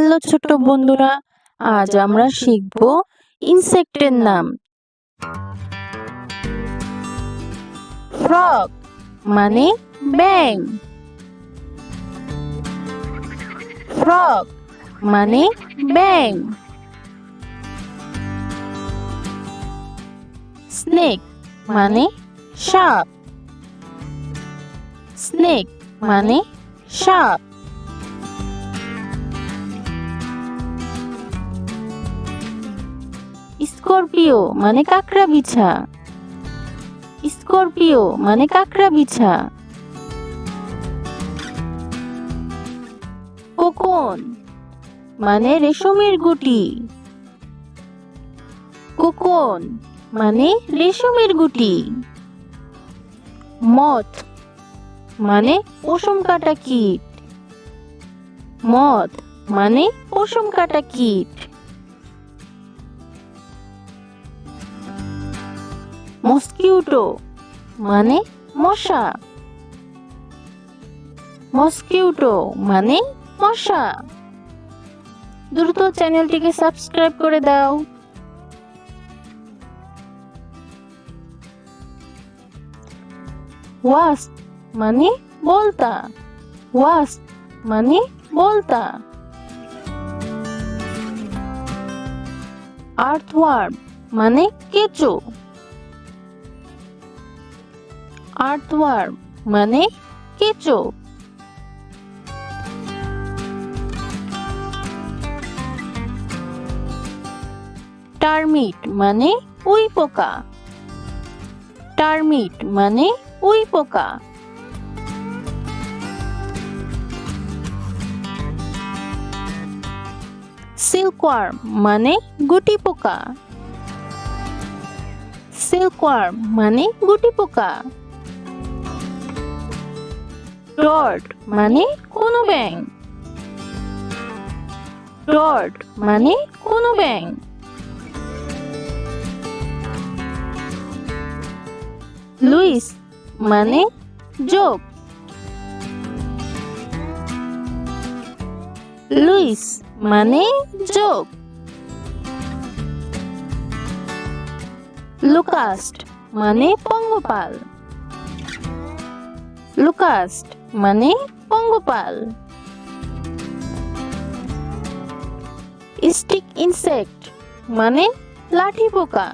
Hello ছোট বন্ধুরা, আজ আমরা শিখব ইনসেক্টের নাম। ফ্রগ মানে ব্যাং ফ্রগ মানে ব্যাং স্নেক মানে সাপ। স্নেক মানে সাপ। স্করপিও মানে কাঁকড়া বিছা। স্করপিও মানে কাঁকড়া বিছা। কোকন মানে রেশমের গুটি। কোকন মানে রেশমের গুটি। মথ মানে পশম কাটা কীট। মথ মানে পশম কাটা কীট। মস্কিউটো মানে মশা। মস্কিউটো মানে মশা। দ্রুত চ্যানেলটিকে সাবস্ক্রাইব করে দাও। ওয়াস্প মানে বলতা। ওয়াস্প মানে বলতা। আর্থওয়ার্ম মানে কেঁচো। আর্থওয়ার্ম মানে কেঁচো। টার্মিট মানে উই পোকা। টার্মিট মানে উই পোকা। সিল্কওয়ার্ম মানে গুটি পোকা। সিল্কওয়ার্ম মানে গুটি পোকা। ডট মানে কোনো ব্যাং ডট মানে কোনো ব্যাং লুইস মানে যোগ। লুইস মানে যোগ। লুকাস্ট মানে পঙ্গপাল। লুকাস্ট মানে পঙ্গপাল। স্টিক ইনসেক্ট মানে লাঠি পোকা।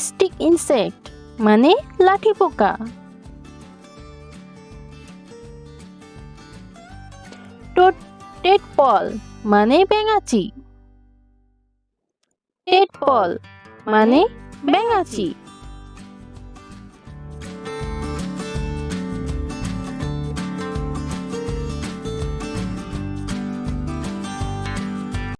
স্টিক ইনসেক্ট মানে লাঠি পোকা। টেটপল মানে ব্যাঙাচি টেটপল মানে ব্যাঙাচি